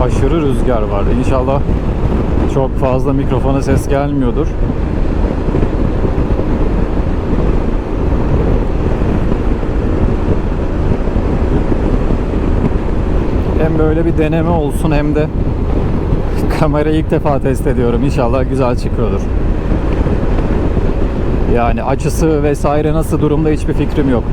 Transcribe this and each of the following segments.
aşırı rüzgar var. İnşallah çok fazla mikrofona ses gelmiyordur. Hem böyle bir deneme olsun hem de kamerayı ilk defa test ediyorum. İnşallah güzel çıkıyordur. Yani açısı vesaire nasıl durumda hiçbir fikrim yok.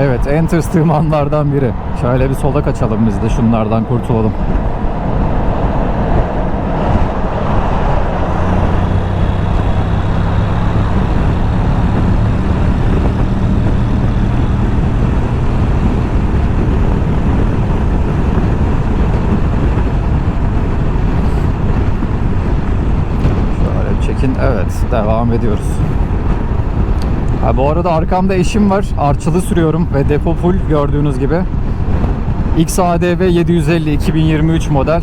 Evet, en tırstığım anlardan biri. Şöyle bir sola kaçalım biz de şunlardan kurtulalım. Çekin. Evet, devam ediyoruz. Ha, bu arada arkamda eşim var. Arçılı sürüyorum ve depo full gördüğünüz gibi. XADV 750 2023 model.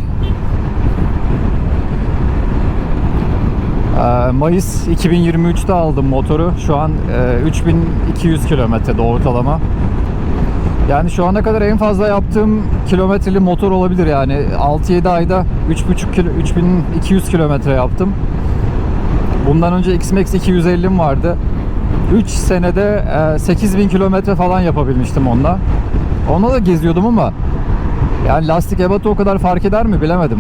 Ee, Mayıs 2023'te aldım motoru. Şu an e, 3200 kilometrede ortalama. Yani şu ana kadar en fazla yaptığım kilometreli motor olabilir yani 6-7 ayda 3.5 kilo 3200 kilometre yaptım. Bundan önce X-Max 250'm vardı. 3 senede e, 8000 kilometre falan yapabilmiştim onunla. Onunla da geziyordum ama yani lastik ebatı o kadar fark eder mi bilemedim.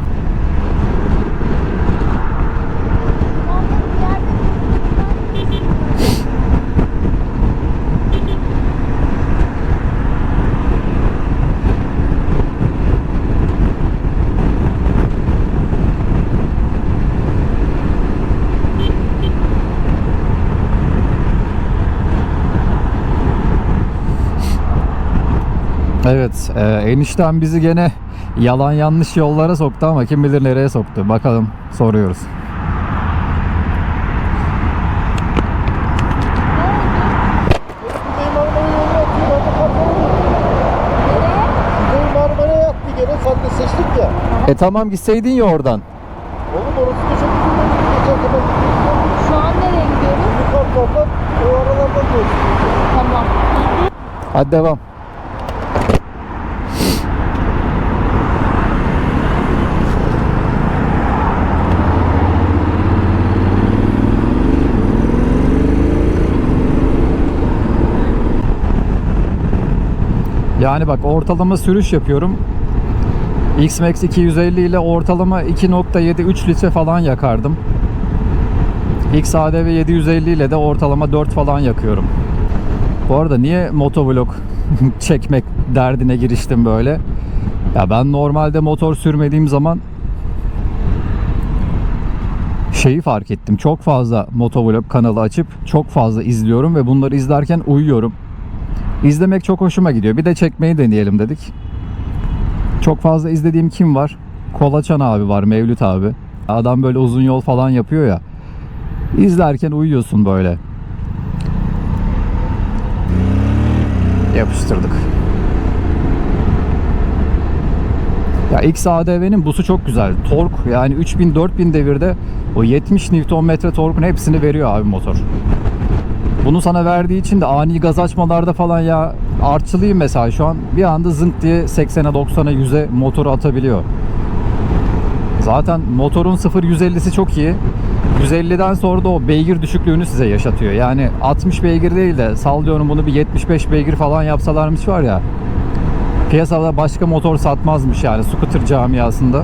Evet, e, enişten bizi gene yalan yanlış yollara soktu ama kim bilir nereye soktu. Bakalım soruyoruz. E tamam gitseydin ya oradan. Oğlum orası da çok oldu. Geçen kadar. Şu an nereye gidiyoruz? Yukarılardan, o aralardan geçtik. Tamam. Hadi devam. Yani bak ortalama sürüş yapıyorum. X-Max 250 ile ortalama 2.7-3 litre falan yakardım. XADV 750 ile de ortalama 4 falan yakıyorum. Bu arada niye motovlog çekmek derdine giriştim böyle? Ya ben normalde motor sürmediğim zaman şeyi fark ettim. Çok fazla motovlog kanalı açıp çok fazla izliyorum ve bunları izlerken uyuyorum. İzlemek çok hoşuma gidiyor. Bir de çekmeyi deneyelim dedik. Çok fazla izlediğim kim var? Kolaçan abi var, Mevlüt abi. Adam böyle uzun yol falan yapıyor ya. İzlerken uyuyorsun böyle. Yapıştırdık. Ya XADV'nin busu çok güzel. Tork yani 3000-4000 devirde o 70 Nm torkun hepsini veriyor abi motor. Bunu sana verdiği için de ani gaz açmalarda falan ya artçılıyım mesela şu an bir anda zınk diye 80'e 90'a 100'e motoru atabiliyor. Zaten motorun 0-150'si çok iyi. 150'den sonra da o beygir düşüklüğünü size yaşatıyor. Yani 60 beygir değil de sallıyorum bunu bir 75 beygir falan yapsalarmış var ya. Piyasada başka motor satmazmış yani scooter camiasında.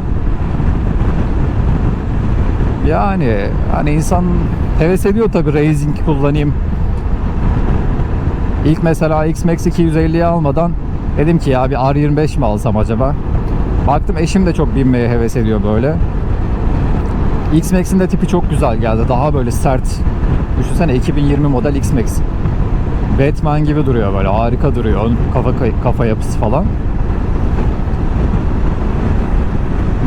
Yani hani insan heves ediyor tabii racing kullanayım. İlk mesela X-Max 250'yi almadan dedim ki ya bir R25 mi alsam acaba? Baktım eşim de çok binmeye heves ediyor böyle. X-Max'in de tipi çok güzel geldi. Daha böyle sert. Düşünsene 2020 model X-Max. Batman gibi duruyor böyle. Harika duruyor. Kafa kafa yapısı falan.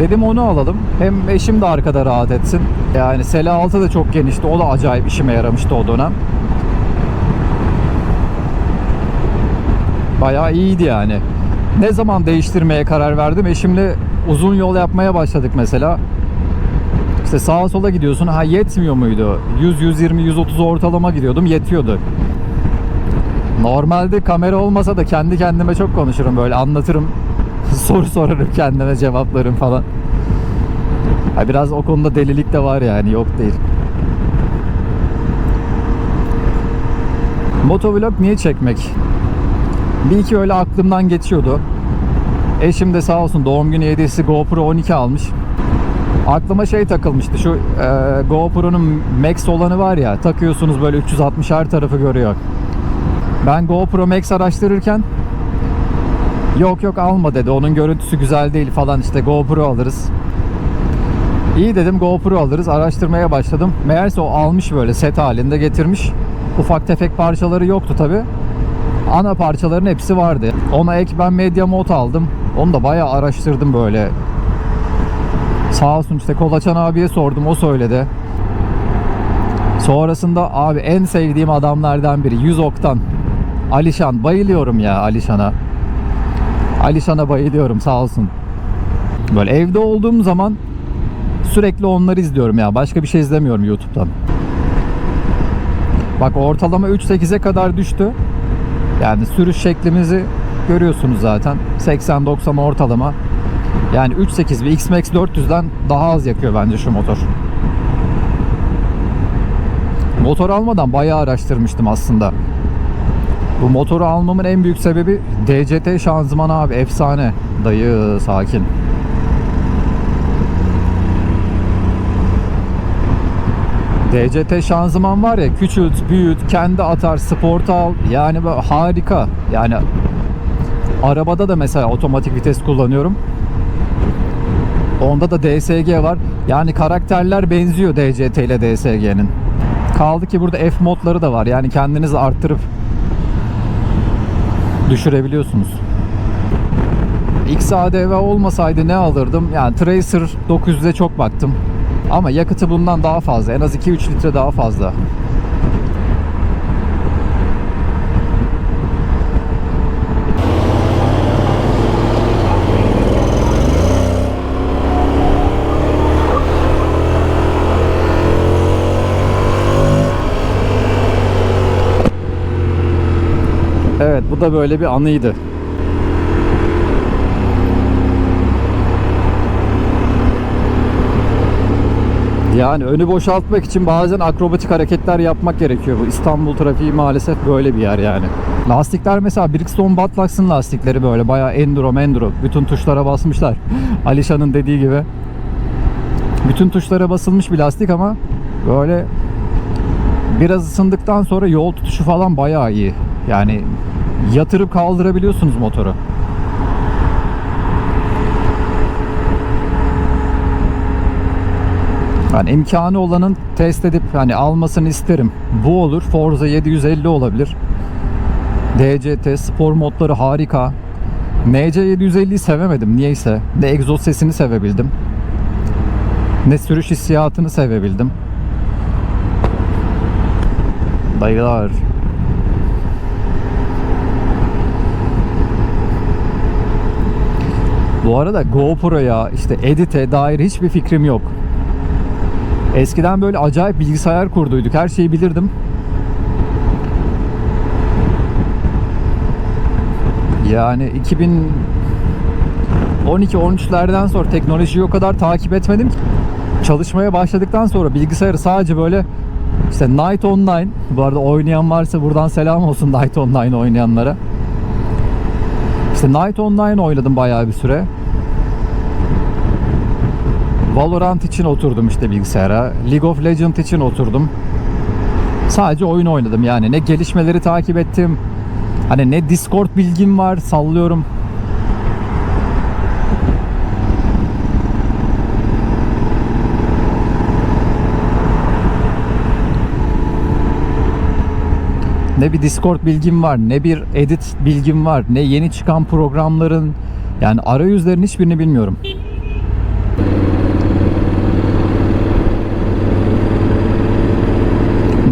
Dedim onu alalım. Hem eşim de arkada rahat etsin. Yani sela altı da çok genişti. O da acayip işime yaramıştı o dönem. Bayağı iyiydi yani. Ne zaman değiştirmeye karar verdim? Eşimle uzun yol yapmaya başladık mesela. İşte sağa sola gidiyorsun. Ha yetmiyor muydu? 100, 120, 130 ortalama gidiyordum. Yetiyordu. Normalde kamera olmasa da kendi kendime çok konuşurum böyle anlatırım. Soru sorarım kendime cevaplarım falan. Ha, biraz o konuda delilik de var yani yok değil. Motovlog niye çekmek? Bir iki öyle aklımdan geçiyordu. Eşim de sağ olsun doğum günü hediyesi GoPro 12 almış. Aklıma şey takılmıştı. Şu e, GoPro'nun Max olanı var ya takıyorsunuz böyle 360 her tarafı görüyor. Ben GoPro Max araştırırken yok yok alma dedi. Onun görüntüsü güzel değil falan işte GoPro alırız. İyi dedim GoPro alırız. Araştırmaya başladım. Meğerse o almış böyle set halinde getirmiş. Ufak tefek parçaları yoktu tabi. Ana parçaların hepsi vardı. Ona ek ben Media Mod aldım. Onu da bayağı araştırdım böyle. Sağ olsun işte Kolaçan abiye sordum o söyledi. Sonrasında abi en sevdiğim adamlardan biri 100 oktan. Alişan bayılıyorum ya Alişan'a. Alişan'a bayılıyorum sağ olsun. Böyle evde olduğum zaman sürekli onları izliyorum ya. Başka bir şey izlemiyorum YouTube'dan. Bak ortalama 3.8'e kadar düştü. Yani sürüş şeklimizi görüyorsunuz zaten. 80-90 ortalama. Yani 3.8 ve X-Max 400'den daha az yakıyor bence şu motor. Motor almadan bayağı araştırmıştım aslında. Bu motoru almamın en büyük sebebi DCT şanzıman abi efsane. Dayı sakin. DCT şanzıman var ya küçült, büyüt, kendi atar, sporta al. Yani harika. Yani arabada da mesela otomatik vites kullanıyorum. Onda da DSG var. Yani karakterler benziyor DCT ile DSG'nin. Kaldı ki burada F modları da var. Yani kendinizi arttırıp düşürebiliyorsunuz. XADV olmasaydı ne alırdım? Yani Tracer 900'e çok baktım. Ama yakıtı bundan daha fazla. En az 2-3 litre daha fazla. Evet bu da böyle bir anıydı. Yani önü boşaltmak için bazen akrobatik hareketler yapmak gerekiyor. Bu İstanbul trafiği maalesef böyle bir yer yani. Lastikler mesela Bridgestone Batlax'ın lastikleri böyle bayağı enduro enduro. Bütün tuşlara basmışlar. Alişan'ın dediği gibi. Bütün tuşlara basılmış bir lastik ama böyle biraz ısındıktan sonra yol tutuşu falan bayağı iyi. Yani yatırıp kaldırabiliyorsunuz motoru. Yani imkanı olanın test edip hani almasını isterim. Bu olur. Forza 750 olabilir. DCT spor modları harika. MC 750'yi sevemedim niyeyse. Ne egzoz sesini sevebildim. Ne sürüş hissiyatını sevebildim. Dayılar. Bu arada GoPro'ya işte edit'e dair hiçbir fikrim yok. Eskiden böyle acayip bilgisayar kurduyduk. Her şeyi bilirdim. Yani 2012-13'lerden sonra teknolojiyi o kadar takip etmedim ki. Çalışmaya başladıktan sonra bilgisayarı sadece böyle işte Night Online bu arada oynayan varsa buradan selam olsun Night Online oynayanlara. İşte Night Online oynadım bayağı bir süre. Valorant için oturdum işte bilgisayara. League of Legends için oturdum. Sadece oyun oynadım yani. Ne gelişmeleri takip ettim. Hani ne Discord bilgim var sallıyorum. Ne bir Discord bilgim var, ne bir edit bilgim var, ne yeni çıkan programların yani arayüzlerin hiçbirini bilmiyorum.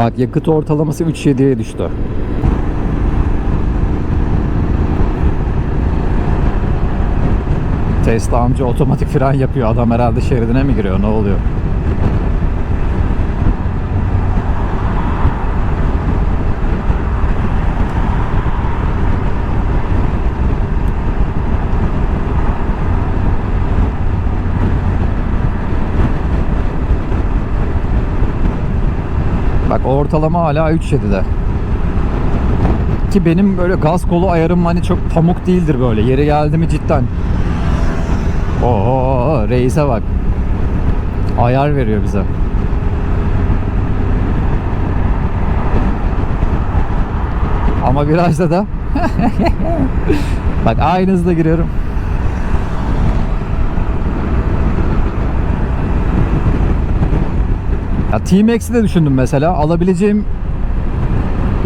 Bak yakıt ortalaması 3.7'ye düştü. Tesla amca otomatik fren yapıyor. Adam herhalde şeridine mi giriyor? Ne oluyor? Ortalama hala 3.7'de. Ki benim böyle gaz kolu ayarım hani çok pamuk değildir böyle. Yeri geldi mi cidden. Oo reise bak. Ayar veriyor bize. Ama virajda da Bak aynı hızda giriyorum. Ya T-Max'i de düşündüm mesela. Alabileceğim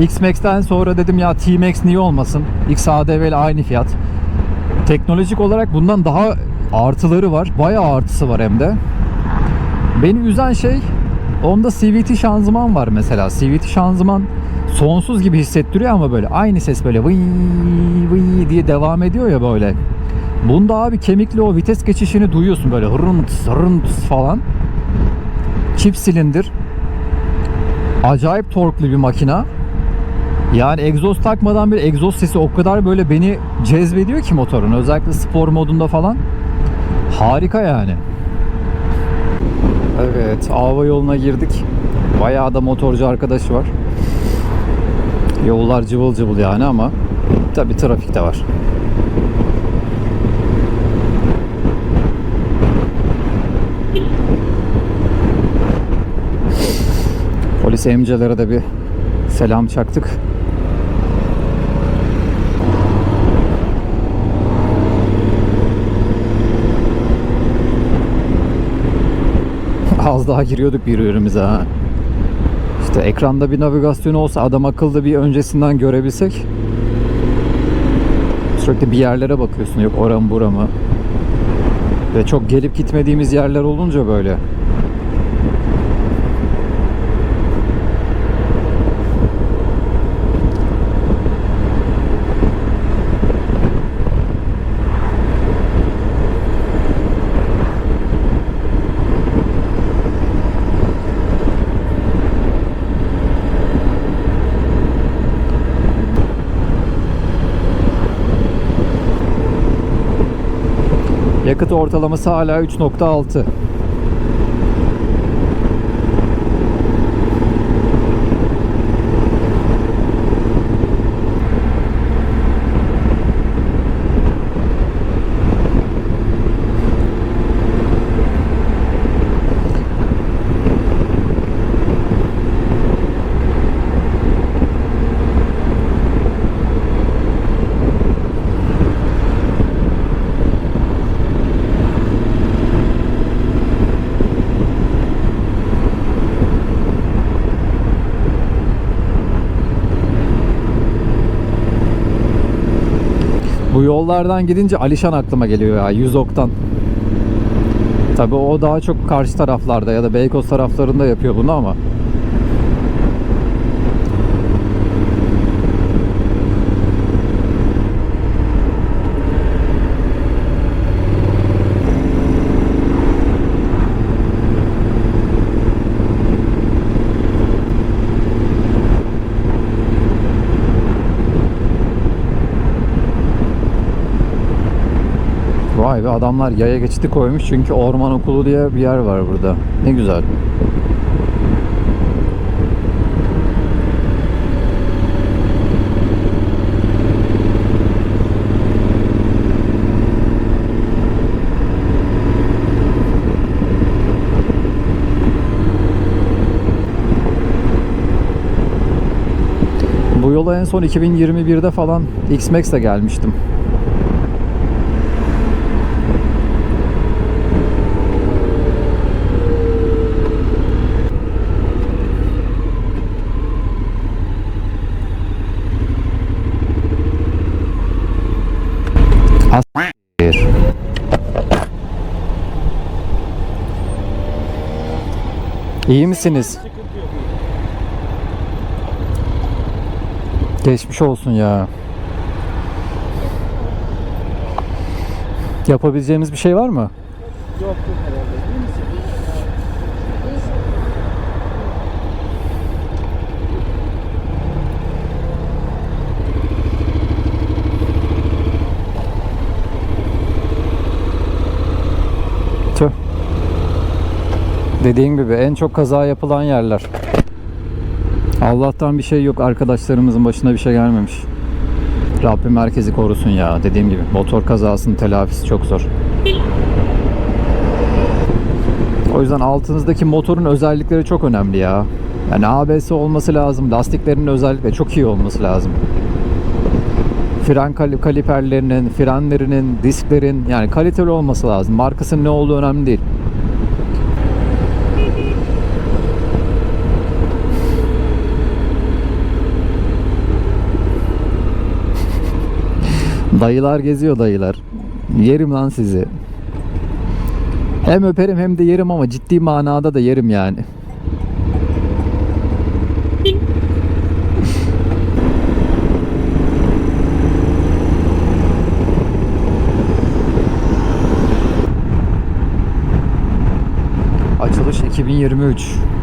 X-Max'ten sonra dedim ya T-Max niye olmasın? XADV ile aynı fiyat. Teknolojik olarak bundan daha artıları var. Bayağı artısı var hem de. Beni üzen şey onda CVT şanzıman var mesela. CVT şanzıman sonsuz gibi hissettiriyor ama böyle aynı ses böyle vıy vıy diye devam ediyor ya böyle. Bunda abi kemikli o vites geçişini duyuyorsun böyle hırınt hırınt falan. Çift silindir. Acayip torklu bir makina. Yani egzoz takmadan bir egzoz sesi o kadar böyle beni cezbediyor ki motorun. Özellikle spor modunda falan. Harika yani. Evet, Ava yoluna girdik. Bayağı da motorcu arkadaş var. Yollar cıvıl cıvıl yani ama tabi trafik de var. Polis emcelere de bir selam çaktık. Az daha giriyorduk birbirimize ha. İşte ekranda bir navigasyon olsa adam akıllı bir öncesinden görebilsek. Sürekli bir yerlere bakıyorsun. Yok oram mı bura mı? Ve çok gelip gitmediğimiz yerler olunca böyle. Yakıt ortalaması hala 3.6. yollardan gidince Alişan aklıma geliyor ya 100 oktan. Tabii o daha çok karşı taraflarda ya da Beykoz taraflarında yapıyor bunu ama. Vay be adamlar yaya geçidi koymuş çünkü orman okulu diye bir yer var burada. Ne güzel. Bu yola en son 2021'de falan X-Max'le gelmiştim. bir. İyi misiniz? Geçmiş olsun ya. Yapabileceğimiz bir şey var mı? Yok. Dediğin gibi en çok kaza yapılan yerler. Allah'tan bir şey yok. Arkadaşlarımızın başına bir şey gelmemiş. Rabbim herkesi korusun ya. Dediğim gibi motor kazasının telafisi çok zor. O yüzden altınızdaki motorun özellikleri çok önemli ya. Yani ABS olması lazım. Lastiklerinin özellikle çok iyi olması lazım. Fren kal- kaliperlerinin, frenlerinin, disklerin yani kaliteli olması lazım. Markasının ne olduğu önemli değil. Dayılar geziyor dayılar. Yerim lan sizi. Hem öperim hem de yerim ama ciddi manada da yerim yani. Açılış 2023.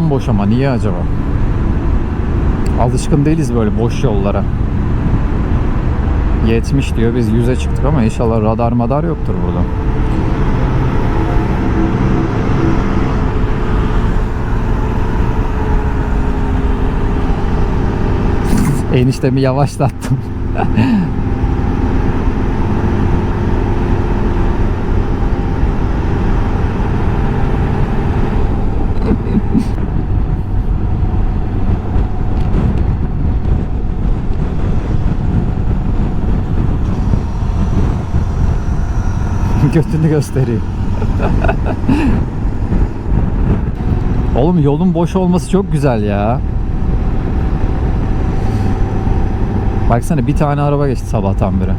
Bomboş ama niye acaba? Alışkın değiliz böyle boş yollara. 70 diyor biz 100'e çıktık ama inşallah radar madar yoktur burada. Eniştemi yavaşlattım. Götünü gösteriyor. Oğlum yolun boş olması çok güzel ya. Baksana bir tane araba geçti sabahtan beri.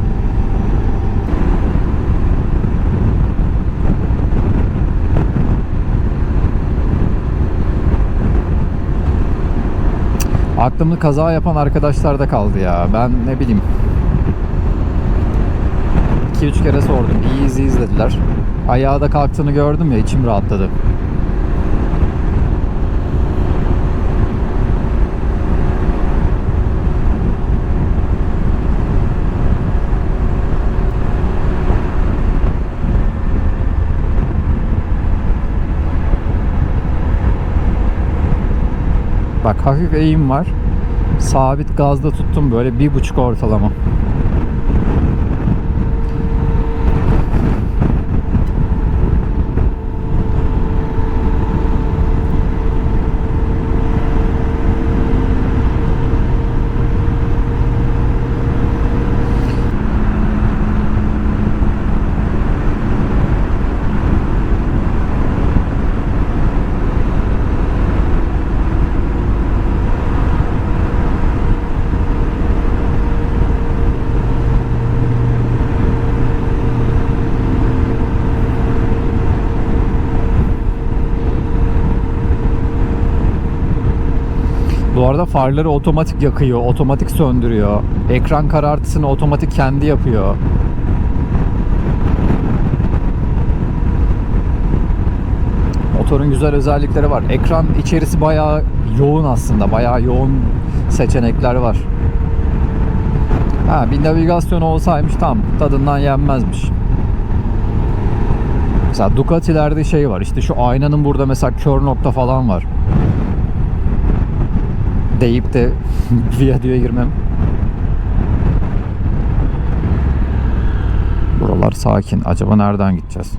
Aklımda kaza yapan arkadaşlar da kaldı ya. Ben ne bileyim. 2-3 kere sordum. İyi izi izlediler. Ayağa da kalktığını gördüm ya içim rahatladı. Bak hafif eğim var. Sabit gazda tuttum böyle bir buçuk ortalama. Bu arada farları otomatik yakıyor, otomatik söndürüyor. Ekran karartısını otomatik kendi yapıyor. Motorun güzel özellikleri var. Ekran içerisi bayağı yoğun aslında. Bayağı yoğun seçenekler var. Ha, bir navigasyon olsaymış tam tadından yenmezmiş. Mesela Ducati'lerde şey var. İşte şu aynanın burada mesela kör nokta falan var deyip de viyadüğe girmem. Buralar sakin. Acaba nereden gideceğiz?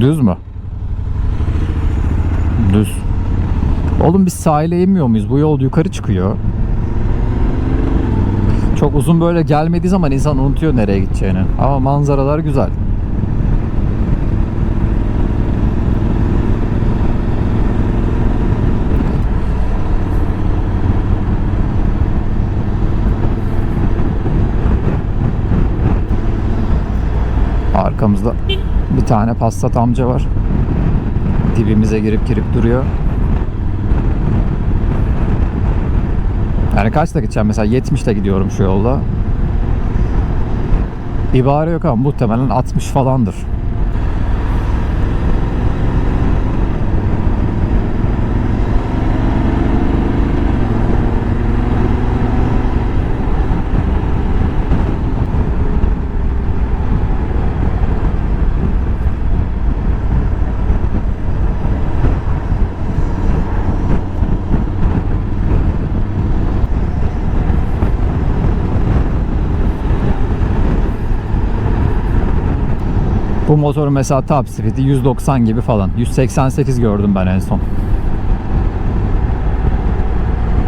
Düz mü? Düz. Oğlum biz sahile inmiyor muyuz? Bu yol yukarı çıkıyor. Çok uzun böyle gelmediği zaman insan unutuyor nereye gideceğini. Ama manzaralar güzel. Arkamızda bir tane Passat amca var. Dibimize girip girip duruyor. Yani kaçta gideceğim mesela 70'te gidiyorum şu yolda. İbare yok ama muhtemelen 60 falandır. Motoru mesela top speed'i 190 gibi falan. 188 gördüm ben en son.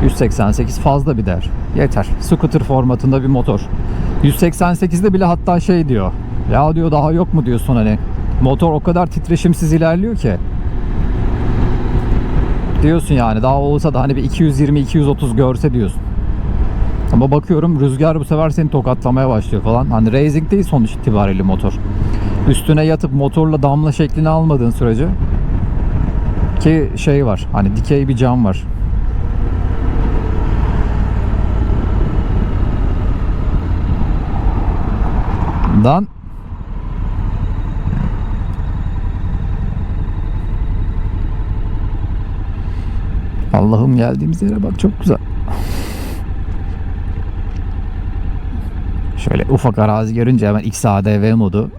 188 fazla bir değer. Yeter. Scooter formatında bir motor. 188'de bile hatta şey diyor. Ya diyor daha yok mu diyorsun hani. Motor o kadar titreşimsiz ilerliyor ki. Diyorsun yani daha olsa da hani bir 220-230 görse diyorsun. Ama bakıyorum rüzgar bu sefer seni tokatlamaya başlıyor falan. Hani racing değil sonuç itibariyle motor. Üstüne yatıp motorla damla şeklini almadığın sürece ki şey var hani dikey bir cam var. Dan Allah'ım geldiğimiz yere bak çok güzel. Şöyle ufak arazi görünce hemen XADV modu